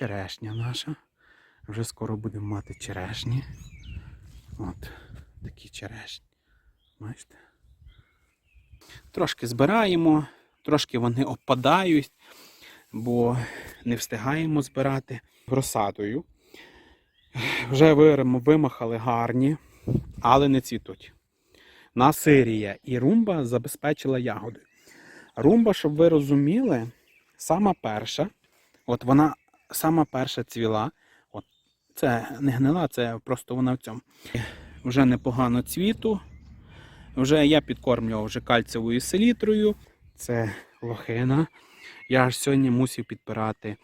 черешня наша. Вже скоро будемо мати черешні. От такі черешні. Бачите? Трошки збираємо, трошки вони опадають, бо не встигаємо збирати розсадою. Вже вимахали гарні, але не цвітуть. На Сирія і румба забезпечила ягоди. Румба, щоб ви розуміли, сама перша, от вона сама перша цвіла. От, це не гнила, це просто вона в цьому. Вже непогано цвіту. Вже я підкормлював вже кальцевою селітрою. Це лохина. Я аж сьогодні мусив підпирати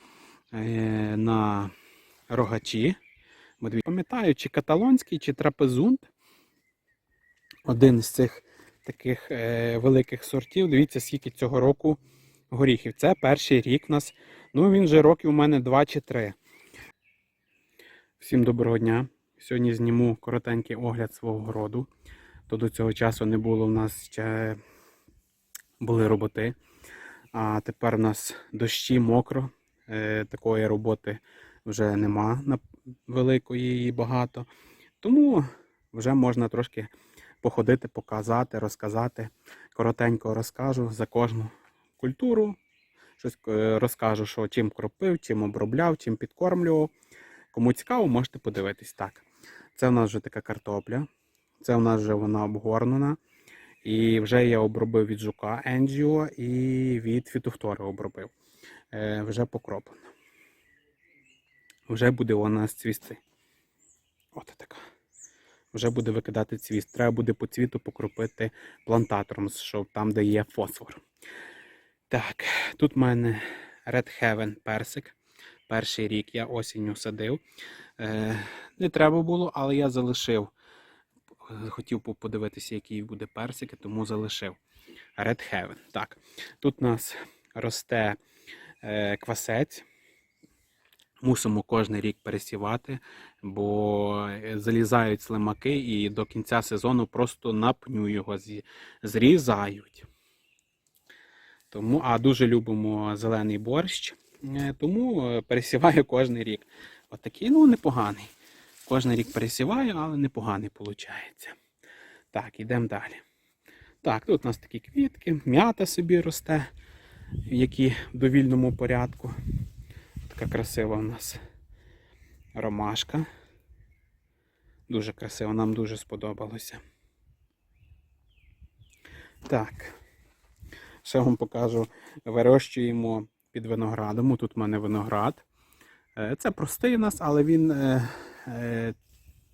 е, на рогачі. Пам'ятаю, чи каталонський, чи трапезунт. Один з цих таких е, великих сортів. Дивіться, скільки цього року горіхів. Це перший рік у нас. Ну, він вже років у мене 2 чи 3. Всім доброго дня. Сьогодні зніму коротенький огляд свого городу. То до цього часу не було в нас ще були роботи. А тепер у нас дощі, мокро. Е, такої роботи вже нема великої і багато. Тому вже можна трошки походити, показати, розказати. Коротенько розкажу за кожну культуру. Щось е, розкажу, що чим кропив, чим обробляв, чим підкормлював. Кому цікаво, можете подивитись. Так, це в нас вже така картопля. Це в нас вже вона обгорнена. І вже я обробив від жука Енджіо і від фітофтори обробив. Е, вже покроплено. Вже буде вона цвісти. От така. Вже буде викидати цвіст. Треба буде по цвіту покропити плантатором, щоб там, де є фосфор. Так, тут в мене Red Heaven персик. Перший рік я осінню садив. Е, не треба було, але я залишив. Е, Хотів подивитися, який буде персик, тому залишив. Red Heaven. Так, тут у нас росте е, квасець. Мусимо кожен рік пересівати, бо залізають слимаки і до кінця сезону просто на пню його зрізають. Тому, а дуже любимо зелений борщ, е, тому е, пересіваю кожен рік. Отакий, ну, непоганий. Кожен рік пересіваю, але непоганий виходить. Так, йдемо далі. Так, тут у нас такі квітки, м'ята собі росте, які в довільному порядку. Така красива у нас ромашка. Дуже красиво, нам дуже сподобалося. Так. Ще вам покажу. Вирощуємо під виноградом. Тут в мене виноград. Е, Це простий у нас, але він е, е,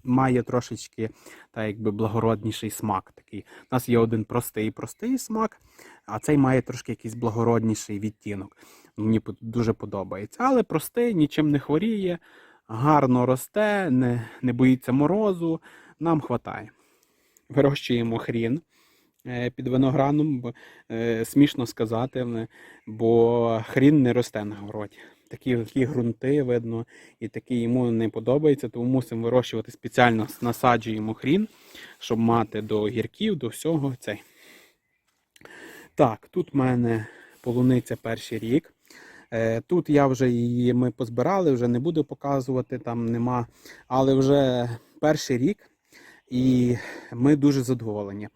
має трошечки так, якби благородніший смак. Такий. У нас є один простий простий смак, а цей має трошки якийсь благородніший відтінок. Мені дуже подобається. Але простий, нічим не хворіє, гарно росте, не, не боїться морозу. Нам хватає. Вирощуємо хрін під виноградом, е, смішно сказати, е, бо хрін не росте на городі. Такі, такі ґрунти видно, і такі йому не подобається, тому мусимо вирощувати спеціально насаджуємо хрін, щоб мати до гірків, до всього цей. Так, тут в мене полуниця перший рік. Е, Тут я вже її ми позбирали, вже не буду показувати, там нема. Але вже перший рік, і ми дуже задоволені.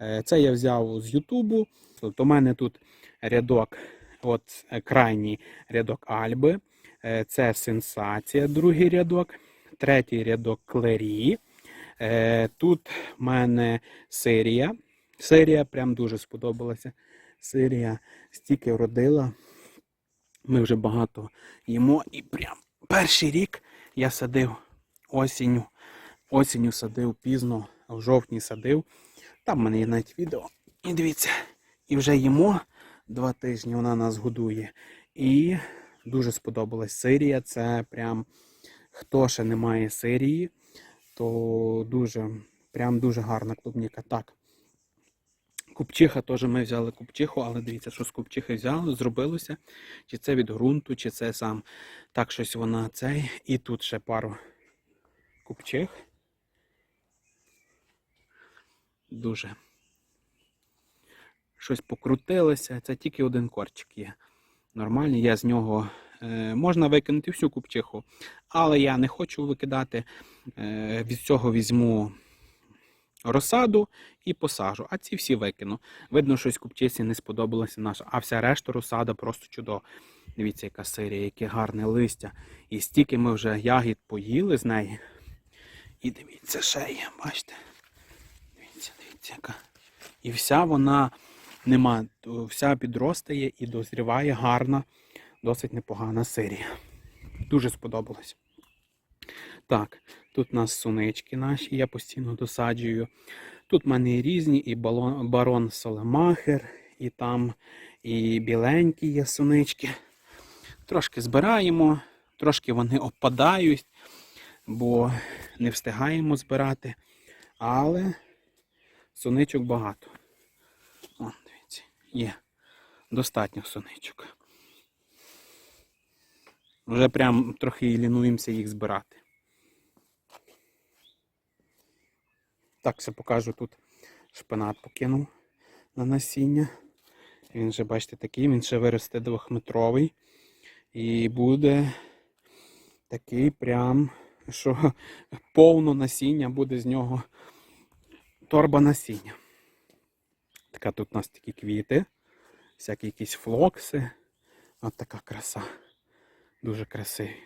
Е, Це я взяв з Ютубу. Тобто у мене тут рядок, от е, крайній рядок Альби. Е, Це сенсація, другий рядок, третій рядок Клері. Тут в мене Сирія. Сирія прям дуже сподобалася. Сирія стільки вродила. Ми вже багато їмо. І прям перший рік я садив осінню. Осінню садив пізно, в жовтні садив. Там в мене є навіть відео. І дивіться, і вже їмо два тижні, вона нас годує. І дуже сподобалась Сирія. Це прям хто ще не має Сирії, то дуже, прям дуже гарна клубніка. Так. Купчиха теж ми взяли купчиху, але дивіться, що з купчихи взяли, зробилося. Чи це від ґрунту, чи це сам так щось вона цей. І тут ще пару купчих. Дуже. Щось покрутилося. Це тільки один корчик є. Нормальний. Я з нього Е, можна викинути всю купчиху, але я не хочу викидати. Е, від цього візьму розсаду і посажу. А ці всі викину. Видно, щось купчиці не сподобалося наша, а вся решта розсада просто чудова. Дивіться, яка сирія, яке гарне листя. І стільки ми вже ягід поїли з неї. І дивіться, ще є, бачите? Дивіться, яка. І вся вона нема, вся підростає і дозріває гарна, досить непогана сирія. Дуже сподобалось. Так, тут у нас сунички наші, я постійно досаджую. Тут в мене і різні, і балон, барон Солемахер, і там і біленькі є сунички. Трошки збираємо, трошки вони опадають, бо не встигаємо збирати. Але суничок багато. О, дивіться, є достатньо суничок. Вже прям трохи лінуємося їх збирати. Так, все покажу тут. Шпинат покинув на насіння. Він вже, бачите, такий, він ще виросте двохметровий. І буде такий прям, що повно насіння буде з нього торба насіння. Така тут у нас такі квіти, всякі якісь флокси. От така краса. Дуже красиві.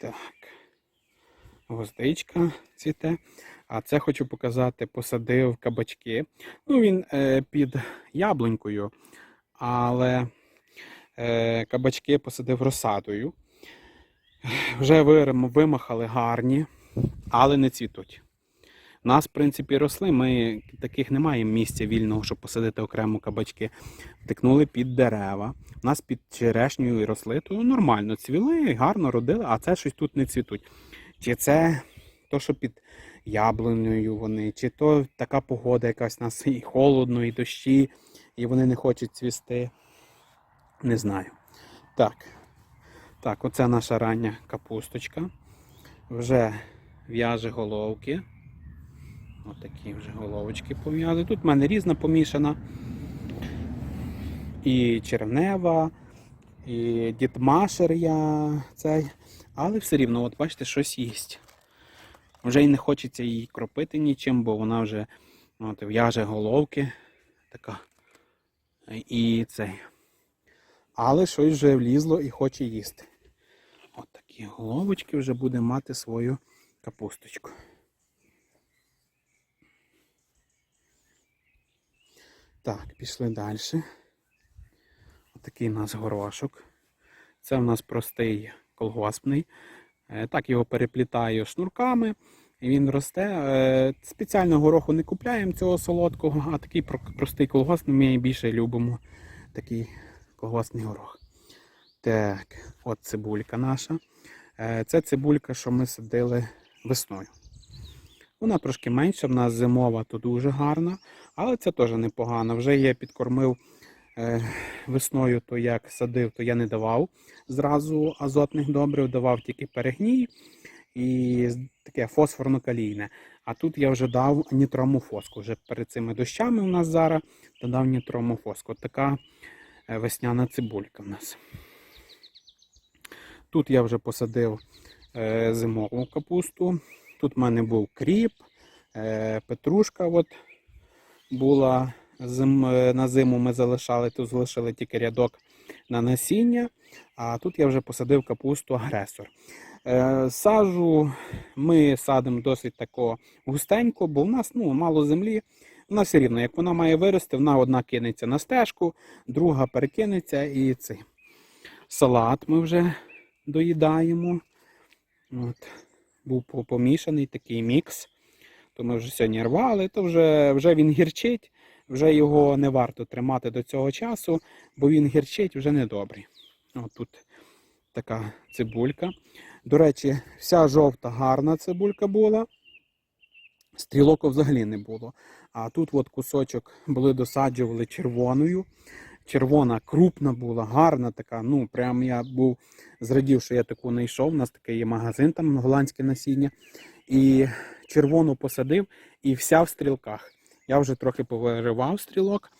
Так. Гвоздичка цвіте. А це хочу показати, посадив кабачки. Ну, він е, під яблунькою, але е, кабачки посадив розсадою. Вже вимахали гарні, але не цвітуть. У нас, в принципі, росли. Ми таких не маємо місця вільного, щоб посадити окремо кабачки. Втикнули під дерева. У нас під черешнею росли, то нормально цвіли, гарно родили, а це щось тут не цвітуть. Чи це то, що під яблунею вони, чи то така погода якась у нас і холодно, і дощі, і вони не хочуть цвісти. Не знаю. Так. Так, оце наша рання капусточка. Вже в'яже головки. Отакі вже головочки пов'язані. Тут в мене різна помішана. І чернева, і дітмашер я цей. Але все рівно, от бачите, щось їсть. Вже й не хочеться її кропити нічим, бо вона вже от, в'яже головки. Така. І цей. Але щось вже влізло і хоче їсти. От такі головочки вже буде мати свою капусточку. Так, пішли далі. Отакий у нас горошок. Це у нас простий колгоспний. Е, Так його переплітаю шнурками. І він росте. Е, Спеціально гороху не купляємо цього солодкого, а такий про- простий колгоспний ми більше любимо. Такий колгоспний горох. Так, от цибулька наша. Е, Це цибулька, що ми садили весною. Вона трошки менша, в нас зимова, то дуже гарна, але це теж непогано. Вже я підкормив е, весною, то як садив, то я не давав зразу азотних добрив, давав тільки перегній і таке фосфорно-калійне. А тут я вже дав нітромофоску. Вже перед цими дощами у нас зараз додав нітромофоску. Така е, весняна цибулька в нас. Тут я вже посадив зимову капусту. Тут в мене був кріп, е, петрушка от була е, на зиму ми залишали, тут залишили тільки рядок на насіння. А тут я вже посадив капусту агресор. Е, сажу ми садимо досить тако густенько, бо в нас ну, мало землі. Вона все рівно, як вона має вирости, вона одна кинеться на стежку, друга перекинеться і цей салат ми вже доїдаємо. От. Був помішаний такий мікс. То ми вже сьогодні рвали, то вже, вже він гірчить, вже його не варто тримати до цього часу, бо він гірчить вже недобрий. От тут така цибулька. До речі, вся жовта гарна цибулька була. Стрілок взагалі не було. А тут от кусочок були досаджували червоною. Червона крупна була, гарна така. Ну, прям я був зрадів, що я таку не йшов. У нас такий є магазин, там голландське насіння. І червону посадив, і вся в стрілках. Я вже трохи повиривав стрілок,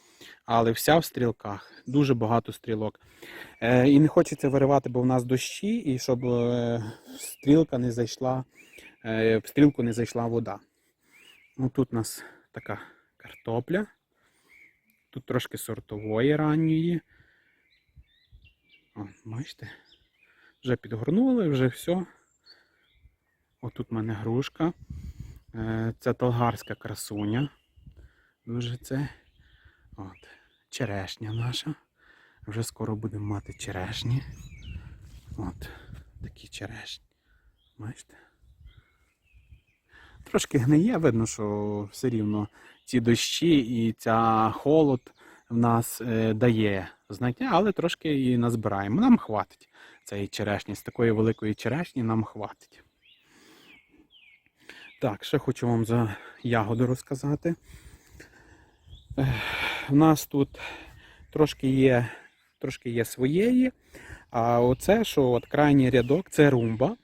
але вся в стрілках. Дуже багато стрілок. Е, і не хочеться виривати, бо в нас дощі, і щоб е, стрілка не зайшла, е, в стрілку не зайшла вода. Ну, тут у нас така картопля. Тут трошки сортової ранньої. О, бачите? Вже підгорнули, вже все. Отут в мене грушка. Е, Це толгарська красуня. Дуже це. От. Черешня наша. Вже скоро будемо мати черешні. От. Такі черешні. Бачите? Трошки гниє, видно, що все рівно ці дощі і ця холод в нас е, дає знаття, але трошки і назбираємо. Нам хватить цієї черешні. З такої великої черешні нам хватить. Так, ще хочу вам за ягоду розказати. У нас тут трошки є, трошки є своєї. А оце, що от крайній рядок, це румба.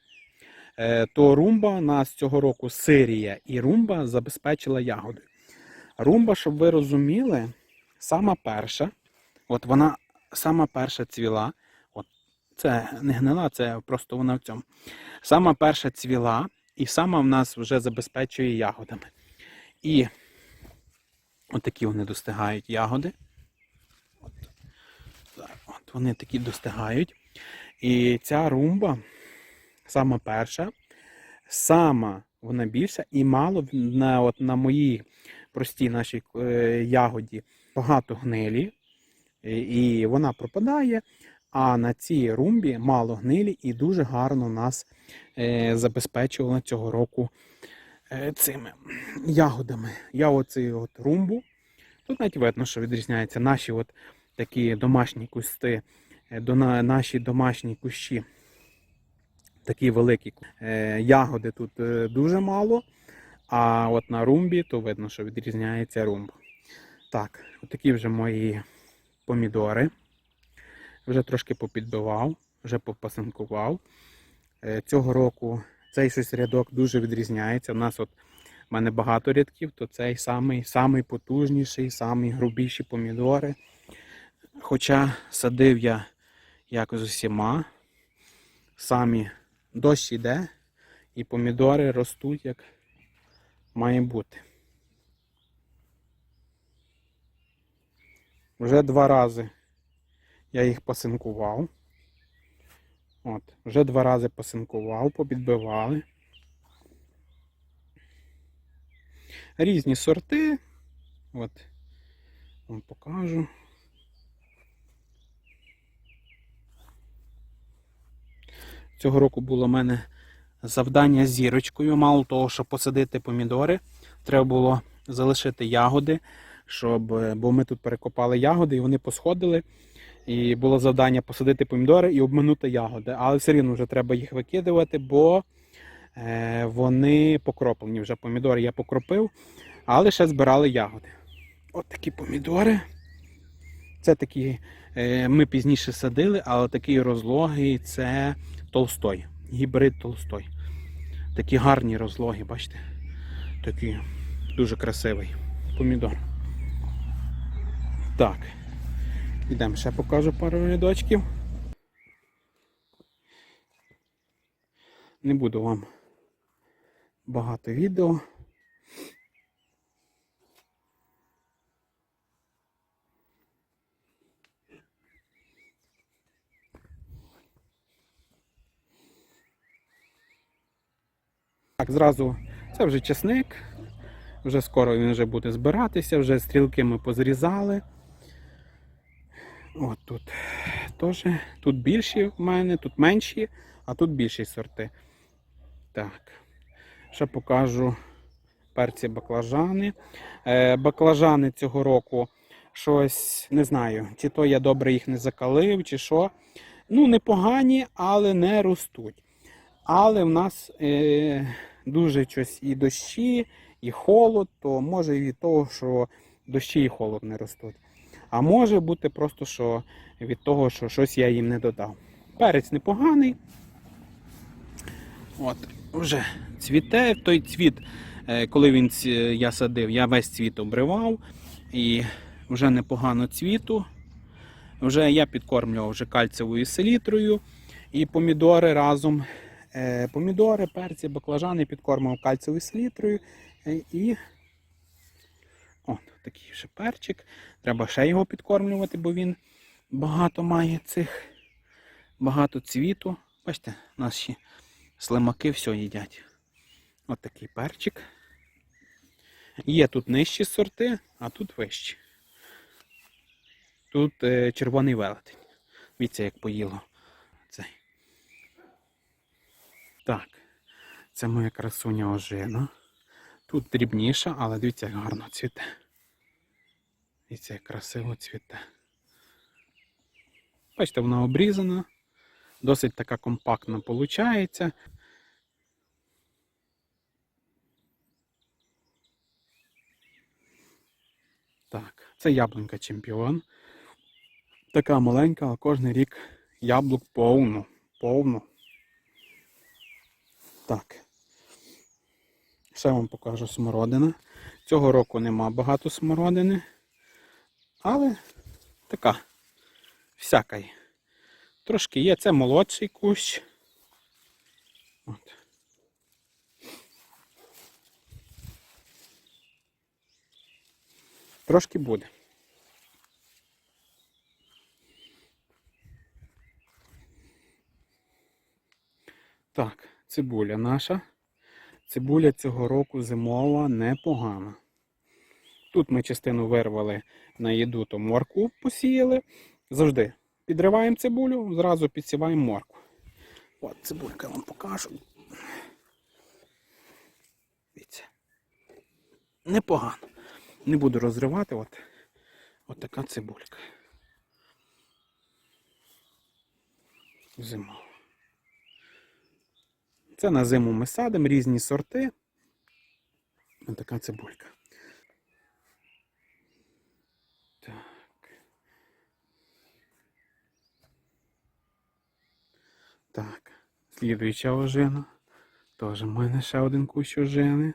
Е, То румба нас цього року Сирія і румба забезпечила ягоди. Румба, щоб ви розуміли, сама перша, от вона сама перша цвіла. От це не гнила, це просто вона в цьому. Сама перша цвіла, і сама в нас вже забезпечує ягодами. І отакі вони достигають ягоди. От, от вони такі достигають. І ця румба, сама перша, сама вона більша і мало на, от, на моїй простій нашій е, ягоді багато гнилі, і, і вона пропадає. А на цій румбі мало гнилі і дуже гарно нас е, забезпечувала цього року е, цими ягодами. Я оцей от румбу. Тут навіть видно, що відрізняється наші от такі домашні кусти, е, наші домашні кущі. Такі великі е, ягоди тут е, дуже мало. А от на румбі, то видно, що відрізняється румба. Так, отакі вже мої помідори. Вже трошки попідбивав, вже попасанкував. Е, Цього року цей щось рядок дуже відрізняється. У нас от в мене багато рядків, то цей самий, самий потужніший, самий грубіші помідори. Хоча садив я з усіма, самі дощ іде, і помідори ростуть як має бути. Вже два рази я їх посинкував. От, вже два рази посинкував, попідбивали. Різні сорти. От, вам покажу. Цього року було в мене завдання з зірочкою. Мало того, щоб посадити помідори, треба було залишити ягоди, щоб, е, бо ми тут перекопали ягоди і вони посходили. І було завдання посадити помідори і обминути ягоди. Але все рівно вже треба їх викидувати, бо е, вони покроплені. Вже помідори я покропив, але ще збирали ягоди. От такі помідори. Це такі, е, ми пізніше садили, але такий розлогий це толстой. Гібрид толстой. Такі гарні розлоги, бачите? Такий дуже красивий помідор. Так. Ідемо ще покажу пару рядочків. Не буду вам багато відео. Так, зразу це вже чесник. Вже скоро він вже буде збиратися, вже стрілки ми позрізали. От тут теж. Тут більші в мене, тут менші, а тут більші сорти. Так. Ще покажу перці баклажани. Е, баклажани цього року щось не знаю, чи то я добре їх не закалив, чи що. Ну, непогані, але не ростуть. Але в нас е, дуже щось і дощі, і холод, то може і від того, що дощі і холод не ростуть. А може бути просто, що від того, що щось я їм не додав. Перець непоганий. От, вже цвіте. Той цвіт, е, коли він я садив, я весь цвіт обривав. І вже непогано цвіту. Вже я підкормлював вже кальцевою селітрою і помідори разом. Е, помідори, перці, баклажани підкормив кальцевою селітрою. Е, і От такий ще перчик. Треба ще його підкормлювати, бо він багато має цих, багато цвіту. Бачите, наші слимаки все їдять. От такий перчик. Є тут нижчі сорти, а тут вищі. Тут е, червоний велетень. Дивіться, як поїло цей. Так, це моя красуня ожина. Тут дрібніша, але дивіться, як гарно цвіте. Дивіться, як красиво цвіте. Бачите, вона обрізана. Досить така компактна виходить. Так, це яблунька чемпіон. Така маленька, але кожен рік яблук повно. Повно. Так. Ще вам покажу смородина. Цього року нема багато смородини. Але така всяка. є. Трошки є. Це молодший кущ. От. Трошки буде. Так, цибуля наша. Цибуля цього року зимова непогана. Тут ми частину вирвали на їду, то моркву посіяли. Завжди підриваємо цибулю, зразу підсіваємо моркву. От цибулька я вам покажу. Дивіться. Непогано. Не буду розривати. От, от така цибулька. Зимова. Це на зиму ми садимо різні сорти. Ось така цибулька. Так. Так. Слідуюча ожина. Теж в мене ще один кущ ожини.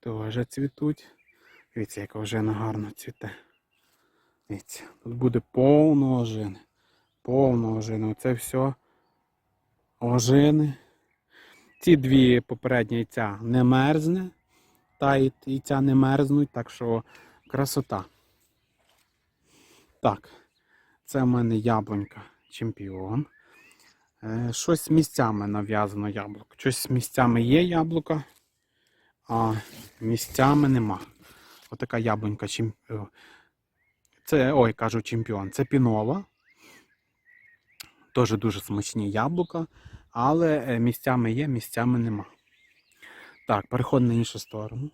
Теж цвітуть. Дивіться, яка ожина гарно цвіте. Дивіться, тут буде повно ожини. Повно ожини. Оце все ожини. Ці дві попередні яйця не мерзне. Та яйця не мерзнуть, так що красота. Так, це в мене яблунька чемпіон. Е, Щось місцями нав'язано яблуко. Щось місцями є яблука, а місцями нема. Отака яблунька чемпіон. Це, ой, кажу, чемпіон. Це пінова. Теж дуже смачні яблука, але е, місцями є, місцями нема. Так, переходимо на іншу сторону.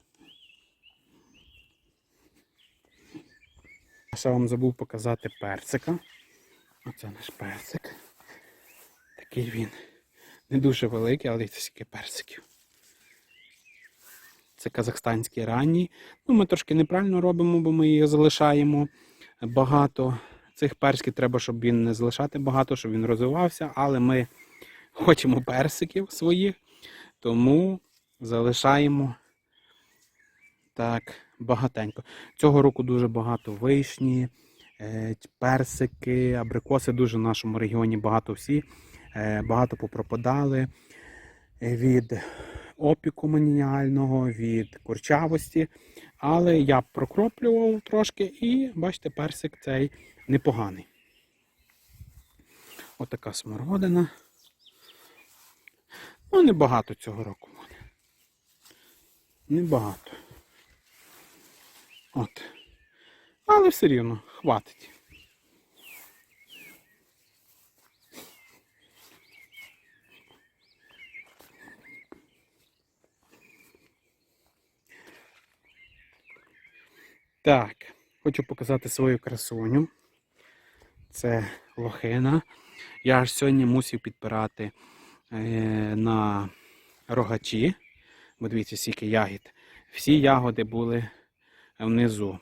Ще вам забув показати персика. Оце наш персик. Такий він. Не дуже великий, але це скільки персиків. Це казахстанський ранній. Ну, ми трошки неправильно робимо, бо ми її залишаємо багато. Цих персиків треба, щоб він не залишати багато, щоб він розвивався, але ми хочемо персиків своїх, тому залишаємо так багатенько. Цього року дуже багато вишні, е, персики, абрикоси дуже в нашому регіоні багато всі. Е, Багато попропадали від опіку маніального, від курчавості. Але я прокроплював трошки і, бачите, персик цей непоганий. Отака смородина. Ну, небагато цього року буде. Небагато. От. Але все рівно хватить. Так, хочу показати свою красуню. Це лохина. Я аж сьогодні мусив підпирати на рогачі. Бо дивіться, скільки ягід. Всі ягоди були внизу.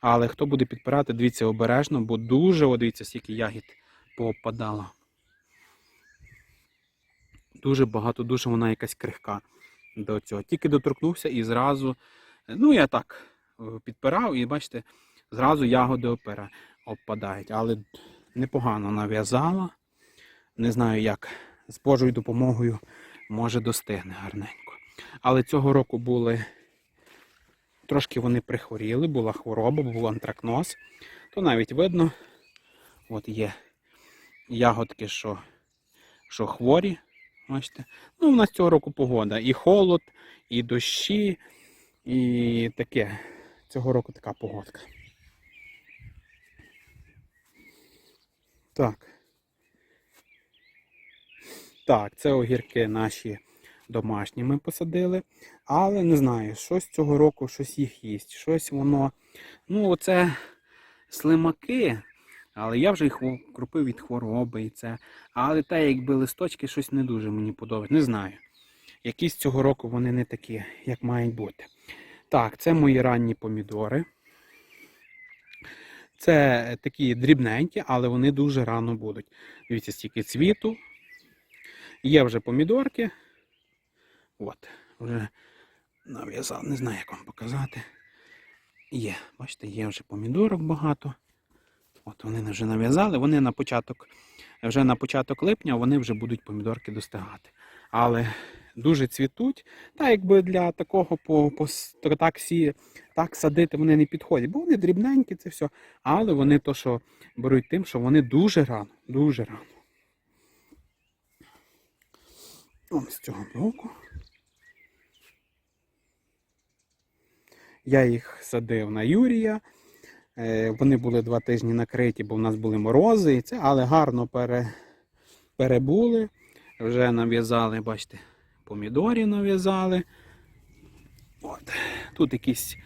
Але хто буде підпирати, дивіться обережно, бо дуже, о, дивіться, скільки ягід попадало. Дуже багато, дуже вона якась крихка до цього. Тільки доторкнувся і зразу. Ну, я так е, підпирав, і бачите, зразу ягоди опера опадають. Але непогано нав'язала. Не знаю, як з Божою допомогою може достигне гарненько. Але цього року були трошки вони прихворіли, була хвороба, був антракноз. То навіть видно, от є ягодки, що, що хворі. Бачите? Ну, у нас цього року погода. І холод, і дощі, і таке. Цього року така погодка. Так. Так, це огірки наші домашні ми посадили. Але не знаю, щось цього року щось їх їсть. Щось воно. Ну, оце слимаки. Але я вже їх крупив від хвороби і це. Але те, якби листочки, щось не дуже мені подобається. Не знаю. Якісь цього року вони не такі, як мають бути. Так, це мої ранні помідори. Це такі дрібненькі, але вони дуже рано будуть. Дивіться, стільки цвіту. Є вже помідорки. От, вже нав'язав, не знаю, як вам показати. Є, бачите, є вже помідорок багато. От вони вже нав'язали, вони на початок, вже на початок липня вони вже будуть помідорки достигати. Але дуже цвітуть. Та якби для такого по, по с- так, сі, так садити вони не підходять, бо вони дрібненькі, це все. Але вони то, що беруть тим, що вони дуже рано, дуже рано. Ось з цього боку. Я їх садив на Юрія. Е, Вони були два тижні накриті, бо в нас були морози, але гарно пере, перебули. Вже нав'язали, бачите, помідорі нав'язали. От. Тут якісь,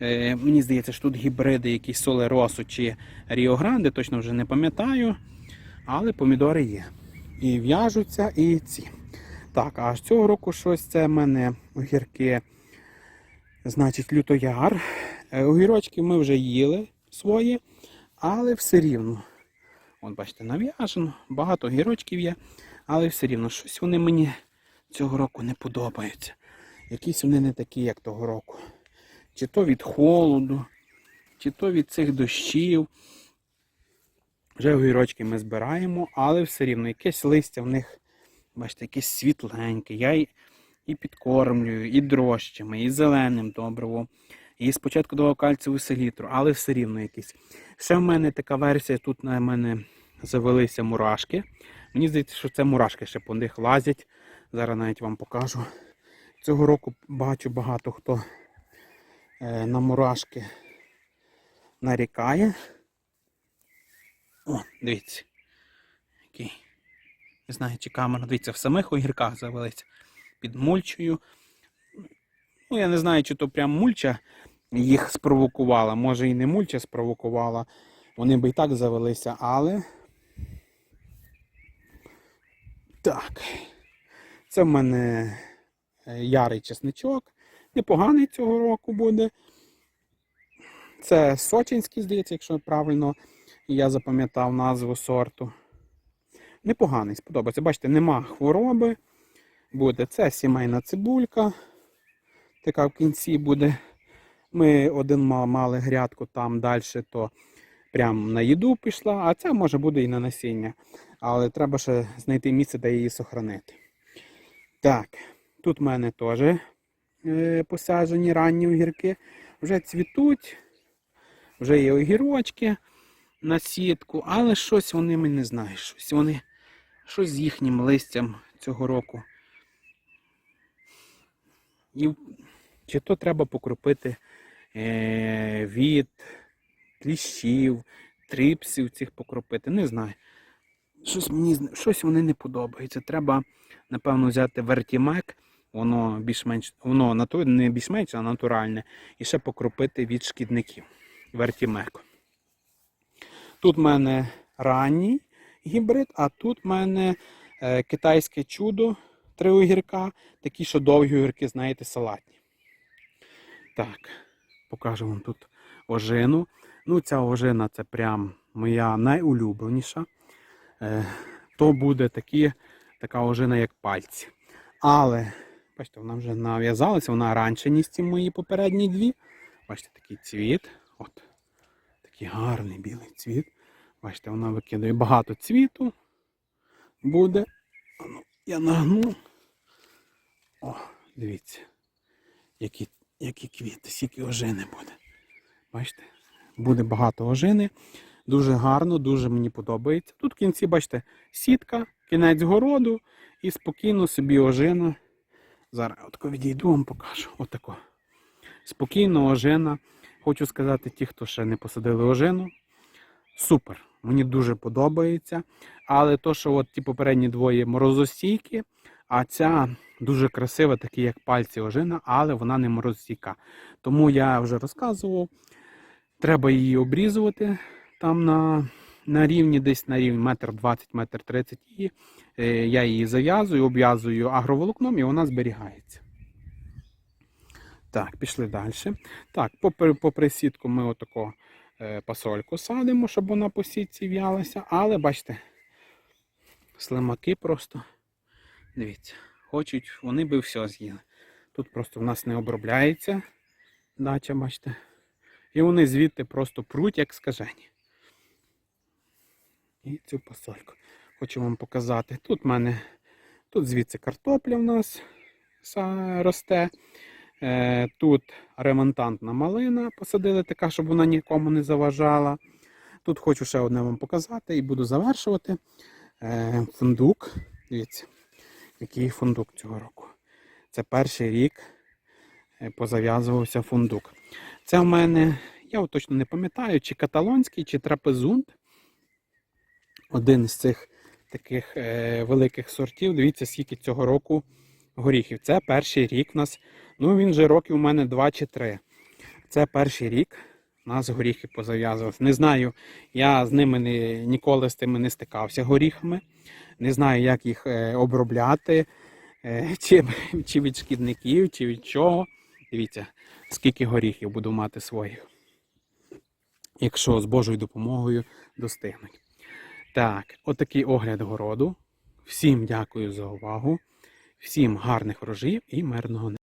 е, мені здається, що тут гібриди, якісь Солеросу чи Ріогранди, точно вже не пам'ятаю. Але помідори є. І в'яжуться, і ці. Так, а цього року щось це в мене огірки, значить, лютояр. Е, Огірочки ми вже їли свої, але все рівно. От бачите, нав'яжено, багато огірочків є, але все рівно щось вони мені цього року не подобаються. Якісь вони не такі, як того року. Чи то від холоду, чи то від цих дощів. Вже огірочки ми збираємо, але все рівно якесь листя в них, бачите, якесь світленьке. Я і, підкормлюю, і дрожчами, і зеленим добривом. І спочатку давав кальцеву селітру, але все рівно якісь. Ще в мене така версія, тут на мене завелися мурашки. Мені здається, що це мурашки ще по них лазять. Зараз навіть вам покажу. Цього року бачу багато хто е, на мурашки нарікає. О, дивіться. Який. Не знаю, чи камера. Дивіться, в самих огірках завелися під мульчою. Ну, я не знаю, чи то прям мульча їх спровокувала. Може і не мульча спровокувала. Вони би і так завелися, але. Так. Це в мене е, ярий чесничок. Непоганий цього року буде. Це сочинський, здається, якщо правильно я запам'ятав назву сорту. Непоганий, сподобається. Бачите, нема хвороби. Буде це сімейна цибулька. Така в кінці буде. Ми один мали грядку там далі, то прям на їду пішла, а це може буде і на насіння. Але треба ще знайти місце, де її сохранити. Так, тут в мене теж е, посаджені ранні огірки. Вже цвітуть, вже є огірочки на сітку, але щось вони мені не знаю, щось вони щось з їхнім листям цього року. І чи то треба покропити е, від кліщів, трипсів цих покропити, не знаю. Щось мені щось вони не подобаються. Треба, напевно, взяти вертімек, воно більш-менш, воно нату- не більш-менш, а натуральне, і ще покропити від шкідників. Вертімек. Тут в мене ранній гібрид, а тут в мене е, китайське чудо, три огірка, такі, що довгі огірки, знаєте, салатні. Так, покажу вам тут ожину. Ну, ця ожина це прям моя найулюбленіша. Е, то буде такі, така ожина, як пальці. Але, бачите, вона вже нав'язалася, вона ці мої попередні дві. Бачите, такий цвіт. От. Такий гарний білий цвіт. Бачите, вона викидає багато цвіту. Буде. Ну, я нагну. О, дивіться, які, які квіти, скільки ожини буде. Бачите? Буде багато ожини. Дуже гарно, дуже мені подобається. Тут в кінці, бачите, сітка, кінець городу і спокійно собі ожина. Зараз отко відійду, вам покажу. Отако. Спокійно ожина. Хочу сказати, ті, хто ще не посадили ожину. Супер. Мені дуже подобається. Але то, що от ті попередні двоє морозостійкі, а ця дуже красива, такі як пальці ожина, але вона не морозостійка. Тому я вже розказував, треба її обрізувати там на, на рівні, десь на рівні метр 20, метр 30 і е, я її зав'язую, обв'язую агроволокном і вона зберігається. Так, пішли далі. Так, попри, попри сітку ми отако пасольку садимо, щоб вона по сітці в'ялася. Але бачите, слимаки просто, дивіться, хочуть, вони би все з'їли. Тут просто в нас не обробляється дача, бачите. І вони звідти просто пруть, як скажені. І цю пасольку хочу вам показати. Тут в мене, тут звідси картопля в нас росте. Е, Тут ремонтантна малина посадили така, щоб вона нікому не заважала. Тут хочу ще одне вам показати і буду завершувати. Е, Фундук. Дивіться, який фундук цього року. Це перший рік е, позав'язувався фундук. Це в мене, я точно не пам'ятаю, чи каталонський, чи трапезунд. Один з цих таких великих сортів. Дивіться, скільки цього року горіхів. Це перший рік в нас. Ну, він вже років у мене 2 чи 3. Це перший рік у нас горіхи позав'язувалися. Не знаю, я з ними не, ніколи з тими не стикався горіхами. Не знаю, як їх е, обробляти, е, чи, чи від шкідників, чи від чого. Дивіться, скільки горіхів буду мати своїх. Якщо з Божою допомогою достигнуть. Так, отакий огляд городу. Всім дякую за увагу. Всім гарних врожаїв і мирного неба.